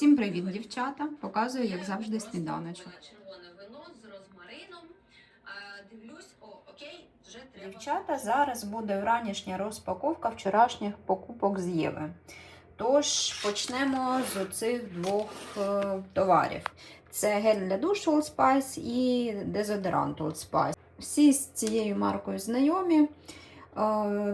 Всім привіт, дівчата! Показую, як завжди, сніданочок. Дівчата, зараз буде вранішня розпаковка вчорашніх покупок з Єви. Тож почнемо з оцих двох е, товарів: це гель для душу Old Spice і дезодорант Old Spice. Всі з цією маркою знайомі. Е,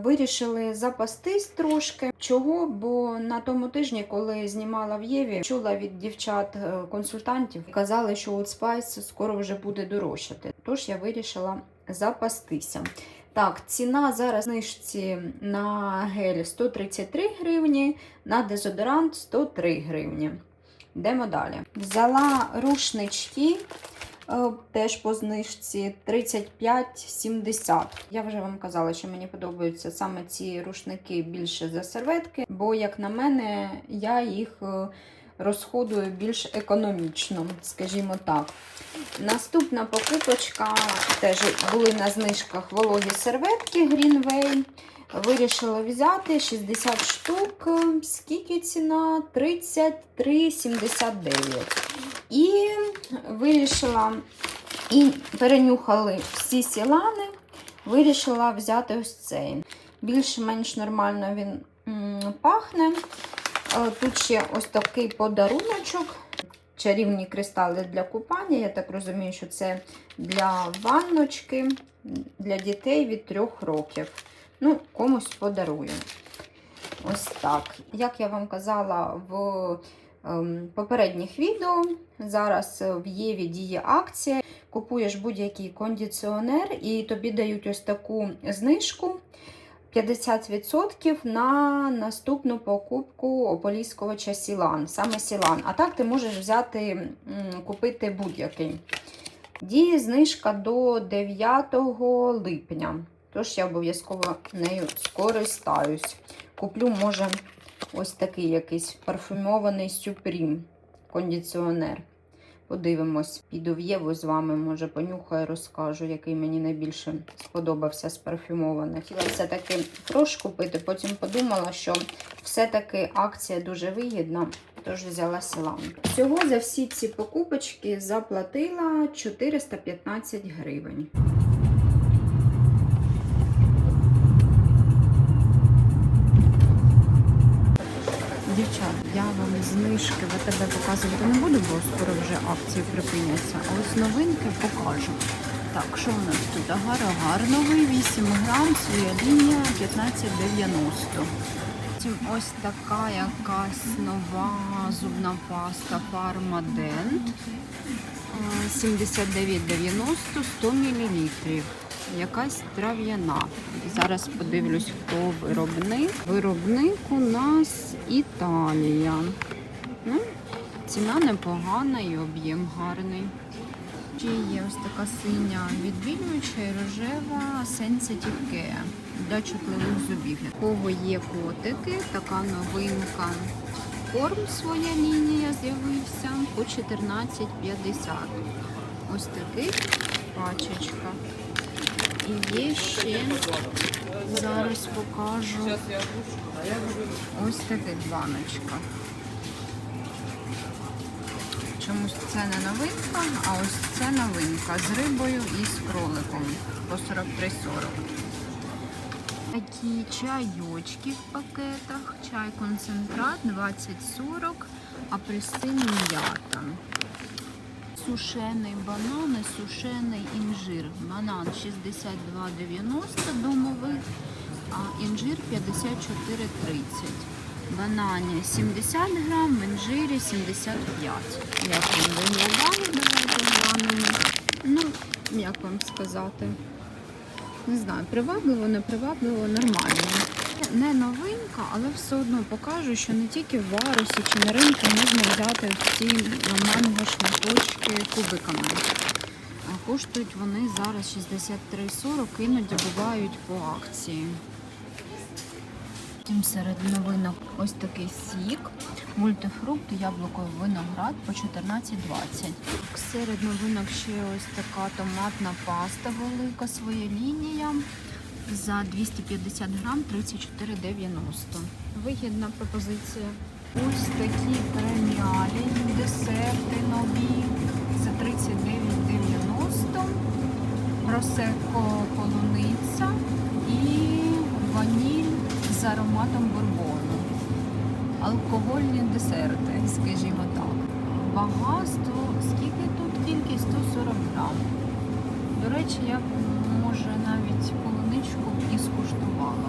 Вирішили запастись трошки. Чого? Бо на тому тижні, коли знімала в Єві, чула від дівчат-консультантів, казали, що Old Spice скоро вже буде дорожчати. Тож я вирішила запастися. Так, ціна зараз знижці на гель 133 гривні, на дезодорант 103 гривні. Йдемо далі. Взяла рушнички. Е, Теж по знижці 35,70. Я вже вам казала, що мені подобаються саме ці рушники більше за серветки, бо, як на мене, я їх е, розходую більш економічно, скажімо так. Наступна покупочка теж були на знижках вологі серветки Greenway. Вирішила взяти 60 штук. Скільки ціна? 33,79. І вирішила і перенюхали всі сілани. Вирішила взяти ось цей. Більш-менш нормально він пахне. Е, Тут ще ось такий подаруночок. Чарівні кристали для купання. Я так розумію, що це для ванночки для дітей від 3 років. Ну, комусь подарую. Ось так. Як я вам казала в ем, попередніх відео, зараз в Єві діє акція. Купуєш будь-який кондиціонер, і тобі дають ось таку знижку. 50% на наступну покупку ополіскувача Сілан, саме Сілан. А так ти можеш взяти, купити будь-який. Діє знижка до 9 липня. Тож я обов'язково нею скористаюсь. Куплю, може, ось такий якийсь парфюмований Supreme кондиціонер. Подивимось, піду в Єву з вами, може, понюхаю, розкажу, який мені найбільше сподобався з парфюмованих. Хотіла все-таки трошки купити, потім подумала, що все-таки акція дуже вигідна, тож взяла селам. Всього за всі ці покупочки заплатила 415 гривень. Дівчат, я вам знижки тебе показувати не буду, бо скоро вже акції припиняться. А ось новинки покажу. Так, що у нас тут? Агар-агар новий, 8 грам, своя лінія 15,90. Ось така якась нова зубна паста Farmadent. 79,90 100 мл. Якась трав'яна. Зараз подивлюсь, хто виробник. Виробник у нас Італія. Ну, ціна непогана і об'єм гарний. Ще є ось така синя відбілююча і рожева Sensitive Care для чутливих зубів. У кого є котики, така новинка. Корм своя лінія з'явився по 14,50. Ось такий пачечка. І є ще, зараз покажу, ось така баночка. Чомусь це не новинка, а ось це новинка з рибою і з кроликом по 43,40. Такі чайочки в пакетах, чай концентрат 20,40, апельсин м'ята. Сушений банан і сушений інжир. Банан 62,90 домовий, а інжир 54,30. Банані 70 грам, в інжирі 75. Як він виглядає, давайте. Ну, як вам сказати? Не знаю, привабливо, не привабливо, нормально. Не новинка, але все одно покажу, що не тільки в варусі чи на ринку можна взяти ці манго шматочки кубиками. Коштують вони зараз 63,40, іноді бувають по акції. Потім серед новинок ось такий сік, мультифрукт, яблуко, виноград по 14,20. Серед новинок ще ось така томатна паста велика, своя лінія за 250 грам 34,90. Вигідна пропозиція. Ось такі преміалі, десерти нові. Це 39,90. Просеко полуниця і ваніль з ароматом бурбону. Алкогольні десерти, скажімо так. Вага 100, скільки тут? Тільки 140 грамів. До речі, я може навіть полуничку і скуштувала.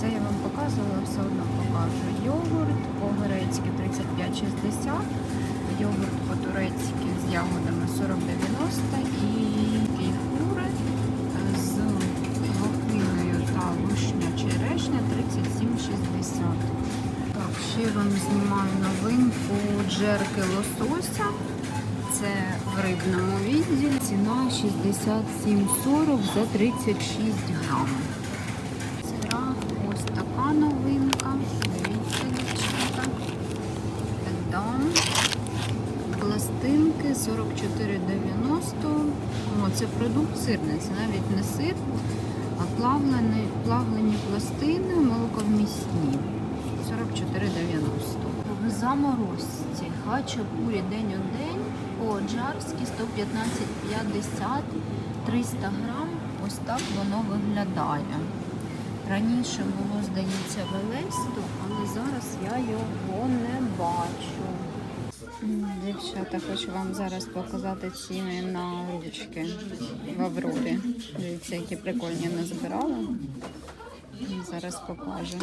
Це я вам показувала, все одно покажу. Йогурт по-грецьки 35,60, йогурт по-турецьки з ягодами 40,90 і кейфури з лохиною та вишня черешня 37,60. Так, ще вам знімаю новинку джерки лосося. Це в рибному відділі. Ціна 67,40 за 36 грам. Ціна ось така новинка. Дивіться, дівчата. Дам. Пластинки 44,90. О, це продукт сирний, це навіть не сир, а плавлені, плавлені пластини молоковмісні. 44,90. В заморозці хачапурі день у день по-аджарськи 115,50 300 грам. Ось так воно виглядає. Раніше було, здається, Велесто, але зараз я його не бачу. Дівчата, хочу вам зараз показати ціни на ручки в Аврорі. Дивіться, які прикольні назбирала. Зараз покажу.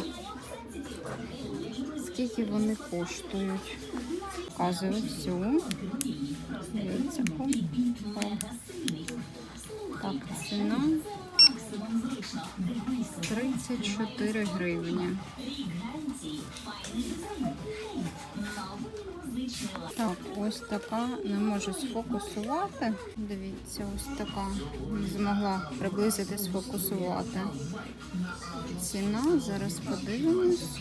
Скільки вони коштують? Показую всю. Так, ціна 34 гривні. Так, ось така, не можу сфокусувати. Дивіться, ось така. Не змогла приблизити сфокусувати. Ціна, зараз подивимось.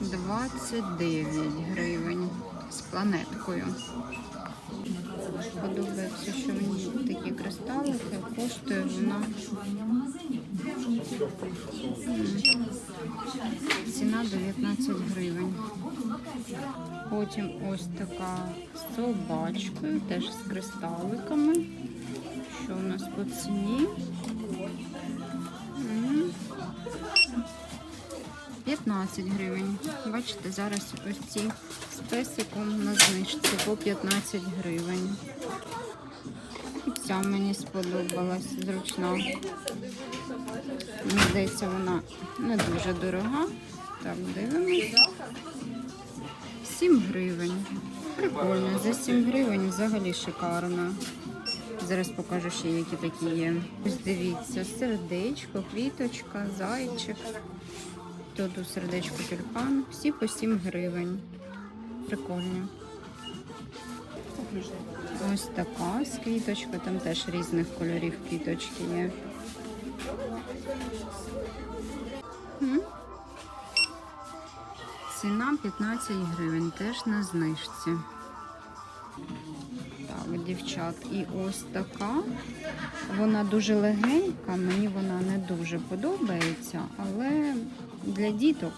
29 гривень з планеткою. Подобається, що в ній такі кристалики, коштує вона. Ціна 19 гривень. Потім ось така з собачкою, теж з кристаликами. Що у нас по ціні? 15 гривень. Бачите, зараз ось ці з песиком на знижці по 15 гривень. І ця мені сподобалась, зручна. Мені здається, вона не дуже дорога. Так, дивимось. 7 гривень. Прикольно, за 7 гривень взагалі шикарно. Зараз покажу ще, які такі є. Ось дивіться, сердечко, квіточка, зайчик. Тут у сердечку тюльпан. Всі по 7 гривень. Прикольно. Ось така з квіточкою, там теж різних кольорів квіточки є. Ціна 15 гривень, теж на знижці. Так, дівчат, і ось така. Вона дуже легенька, мені вона не дуже подобається, але для діток,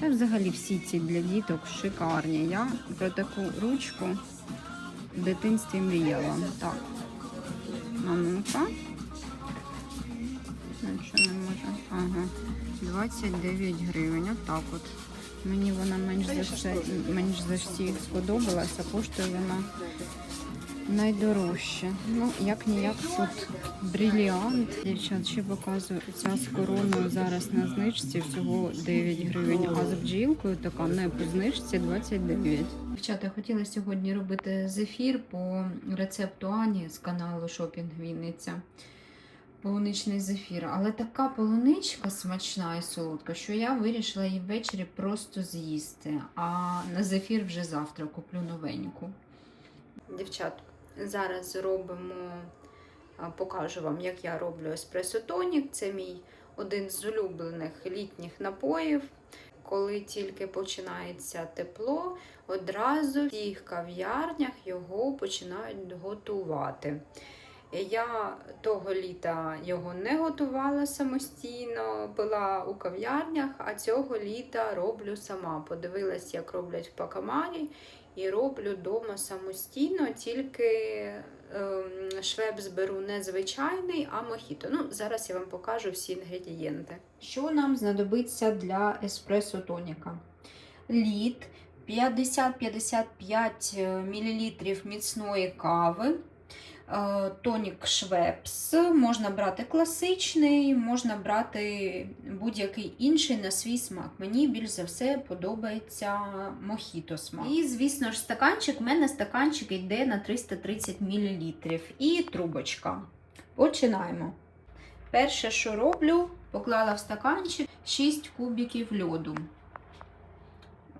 та взагалі всі ці для діток шикарні. Я про таку ручку в дитинстві мріяла. Так, а ну-ка. Нічого не можу. Ага. 29 гривень. Отак от. Мені вона менш за все, менш за всіх сподобалася, коштує вона найдорожче. Ну, як ніяк тут бриліант. Дівчат, ще показую ця з короною зараз на знижці всього 9 гривень, а з бджілкою така не по знижці 29. Дівчата, хотіла сьогодні робити зефір по рецепту Ані з каналу Шопінг Вінниця. Полуничний зефір, але така полуничка смачна і солодка, що я вирішила її ввечері просто з'їсти. А на зефір вже завтра куплю новеньку. Дівчат, зараз зробимо, покажу вам, як я роблю еспресо тонік. Це мій один з улюблених літніх напоїв. Коли тільки починається тепло, одразу в всіх кав'ярнях його починають готувати. Я того літа його не готувала самостійно, пила у кав'ярнях, а цього літа роблю сама. Подивилась, як роблять в Пакамарі, і роблю вдома самостійно, тільки швеб швепс беру не звичайний, а мохіто. Ну, зараз я вам покажу всі інгредієнти. Що нам знадобиться для еспресо тоніка? Лід 50-55 мл міцної кави. Е, Тонік Швепс. Можна брати класичний, можна брати будь-який інший на свій смак. Мені більш за все подобається мохіто смак. І, звісно ж, стаканчик. У мене стаканчик йде на 330 мл. І трубочка. Починаємо. Перше, що роблю, поклала в стаканчик 6 кубиків льоду.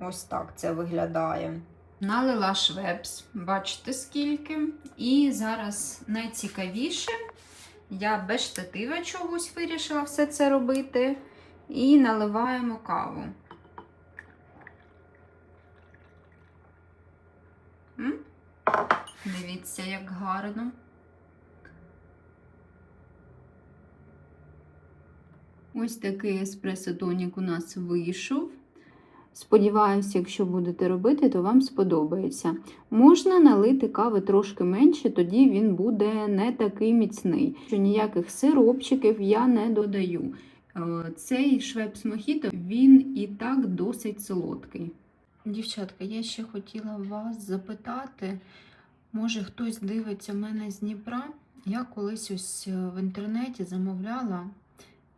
Ось так це виглядає. Налила швепс, бачите скільки. І зараз найцікавіше, я без штатива чогось вирішила все це робити. І наливаємо каву. Дивіться, як гарно. Ось такий еспресо-тонік у нас вийшов. Сподіваюся, якщо будете робити, то вам сподобається. Можна налити кави трошки менше, тоді він буде не такий міцний. Що ніяких сиропчиків я не додаю. Е, Цей швепс мохіто, він і так досить солодкий. Дівчатка, я ще хотіла вас запитати, може хтось дивиться мене з Дніпра? Я колись ось е, в інтернеті замовляла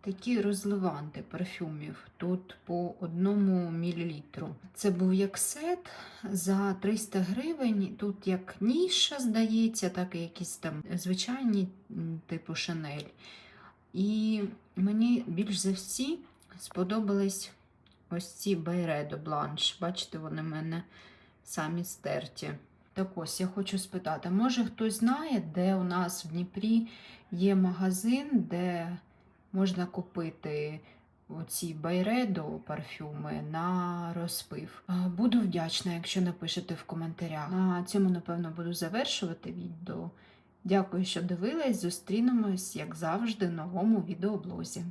такі розливанти парфюмів тут по одному мілілітру. Це був як сет за 300 гривень. Тут як ніша, здається, так і якісь там звичайні, типу Шанель. І мені більш за всі сподобались ось ці Байредо Бланш. Бачите, вони в мене самі стерті. Так ось я хочу спитати, може хтось знає, де у нас в Дніпрі є магазин, де можна купити оці байредо парфюми на розпив. Буду вдячна, якщо напишете в коментарях. На цьому, напевно, буду завершувати відео. Дякую, що дивились. Зустрінемось, як завжди, в новому відеоблозі.